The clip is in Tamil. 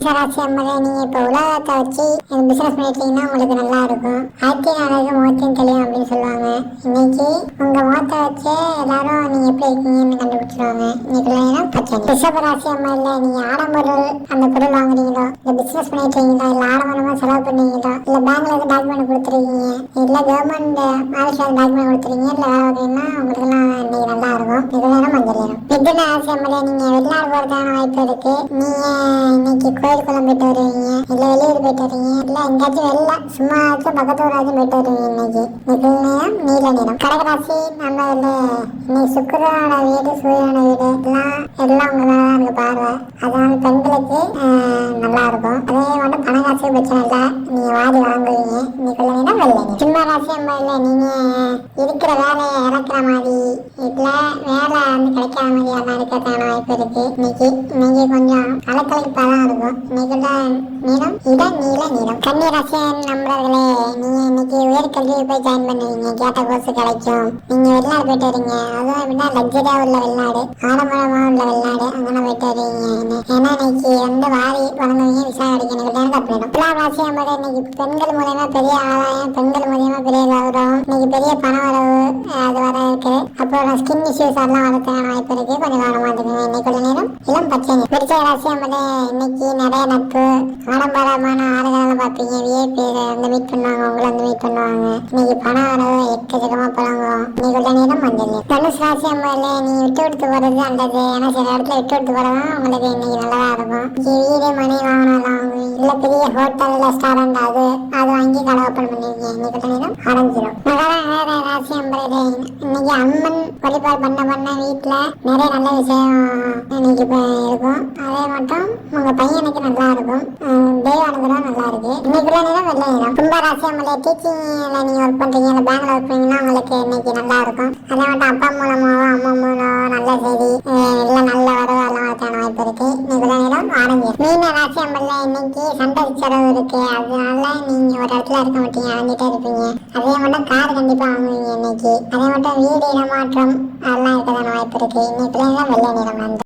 ராசி அம்மனை நீங்க இப்ப உலகத்தை வச்சு பிசினஸ் பண்ணிட்டீங்கன்னா உங்களுக்கு நல்லா இருக்கும் ஆயிரத்தி நாளைக்கு முகத்தையும் தெரியும் அப்படின்னு சொல்லுவாங்க. இன்னைக்கு உங்க முகத்தை வச்சு எல்லாரும் நீங்க எப்படி இருக்கீங்கன்னு கண்டுபிடிச்சிருவாங்க. இன்னைக்கு நேரம் பச்சை ரிஷபராசி அம்மையில நீங்க ஆடம்பொருள் அந்த பொருள் வாங்குறீங்களோ இல்ல பிசினஸ் பண்ணிட்டீங்களா இல்ல ஆடம்பரமா செலவு பண்ணீங்களோ இல்ல பேங்க்ல இருந்து டாக்குமெண்ட் கொடுத்துருக்கீங்க இல்ல கவர்மெண்ட் ஆஃபீஸ்ல டாக்குமெண்ட் கொடுத்துருக்கீங்க இல்ல வேற வகைன்னா உங்களுக்கு எல்லாம் இன்னைக்கு நல்லா இருக்கும் இது நேரம் மஞ்சள் நேரம் மிதுன நீங்க வெளிநாடு போறதுக்கான வாய்ப்பு இருக்கு. நீங்க இன்னைக்கு கோயிலுக்குள்ள போயிட்டு வருவீங்க. இல்ல வெளியூர் போயிட்டு வருவீங்க. இல்ல எங்கேயாச்சும் வெளில சும்மா பக்கத்து ஊராச்சும் போயிட்டு வருவீங்க இன்னைக்கு. நிகழ் நேரம்? நீல நிறம் கடகராசி நம்ம இதுல இன்னைக்கு சுக்கிரனோட வீடு சூரியனோட வீடு. எல்லாம் எல்லாம் உங்க மேல இருக்கு பார்வை. அதனால பெண்களுக்கு நல்லா இருக்கும். அதே மட்டும் பணக்காசு பிரச்சனை இல்லை. நீங்க வாரி வழங்குவீங்க. இன்னைக்குள்ள நேரம் சும்மா ரகசியமா இல்லை நீங்க இருக்கிற வேலையை இறக்குற மாதிரி இதுல வேலை வந்து கிடைக்காத மாதிரி எல்லாம் இருக்கிறதுக்கான வாய்ப்பு இருக்கு. இன்னைக்கு இன்னைக்கு கொஞ்சம் கலக்கலைப்பா தான் இருக்கும் இன்னைக்குள்ள நீளம் இடம் நீள நீளம். கன்னி ராசி நம்புறதுலே நீங்க இன்னைக்கு உயர்கல்வி போய் ஜாயின் பண்ணுவீங்க. கேட்ட கோர்ஸ் கிடைக்கும். நீங்க வெளிநாடு போயிட்டு வரீங்க. அதுவும் எப்படின்னா லக்ஸரியா உள்ள வெளிநாடு ஆடம்பரமா உள்ள வெளிநாடு அங்கே போயிட்டு வரீங்க ஏன்னா இன்னைக்கு வந்து வாரி வழங்குவீங்க விசா இன்னைக்கு பெண்கள் மூலயமா பெரிய ஆதாயம் பெண்கள் மூலயமா பெரிய கௌரவம். இன்னைக்கு பெரிய பண வரவு அது வர இருக்கு. அப்புறம் ஸ்கின் இஷ்யூஸ் எல்லாம் வரதுக்கான வாய்ப்பு இருக்கு. கொஞ்சம் கவனமா இருக்குங்க இன்னைக்குள்ள நேரம் இளம் பச்சை ராசி இன்னைக்கு நிறைய நட்பு ஆடம்பரமான ஆளுகளை பார்ப்பீங்க. விஐபி வந்து மீட் பண்ணுவாங்க. உங்களை வந்து மீட் பண்ணுவாங்க. இன்னைக்கு பண வரவு எக்கச்சக்கமா புழங்கும் இன்னைக்குள்ள நேரம் மஞ்சள் தனுஷ் ராசி நீ விட்டு கொடுத்து போறது நல்லது. ஏன்னா சில இடத்துல விட்டு கொடுத்து உங்களுக்கு இன்னைக்கு நல்லதா இருக்கும். வீடு மனை வாகனம் எல்லாம் பெரிய ஹோட்டல் ரெஸ்டாரண்ட் அது அது வாங்கி கடை ஓப்பன் பண்ணுவீங்க இன்னைக்கு நேரம் அடைஞ்சிரும் மகர வேற ராசி அம்பரே இன்னைக்கு அம்மன் வழிபாடு பண்ண பண்ண வீட்டில் நிறைய நல்ல விஷயம் இன்னைக்கு இருக்கும். அதே மட்டும் உங்க பையனுக்கு நல்லா இருக்கும். தெய்வ அனுகிரகம் நல்லா இருக்கு. இன்னைக்குள்ள நேரம் வெள்ளை நேரம் கும்ப ராசி அம்மலே டீச்சிங்ல நீங்க ஒர்க் பண்றீங்க இல்லை பேங்க்ல ஒர்க் பண்ணீங்கன்னா உங்களுக்கு இன்னைக்கு நல்லா இருக்கும். அதே மட்டும் அப்பா மூலமாக இன்னைக்குள்ள நேரம் ஆரஞ்சு மீன ராசி அம்பல்ல இன்னைக்கு சண்டை செலவு இருக்கு. அதனால நீங்க ஒரு இடத்துல இருக்க மாட்டீங்க அலைஞ்சிட்டே இருப்பீங்க. அதே மட்டும் கார் கண்டிப்பா வாங்குவீங்க இன்னைக்கு. அதே மட்டும் வீடு இடமாற்றம் அதெல்லாம் இருக்கதான வாய்ப்பு இருக்கு. இன்னைக்குள்ள நேரம் வெள்ளை நிறம் வந்து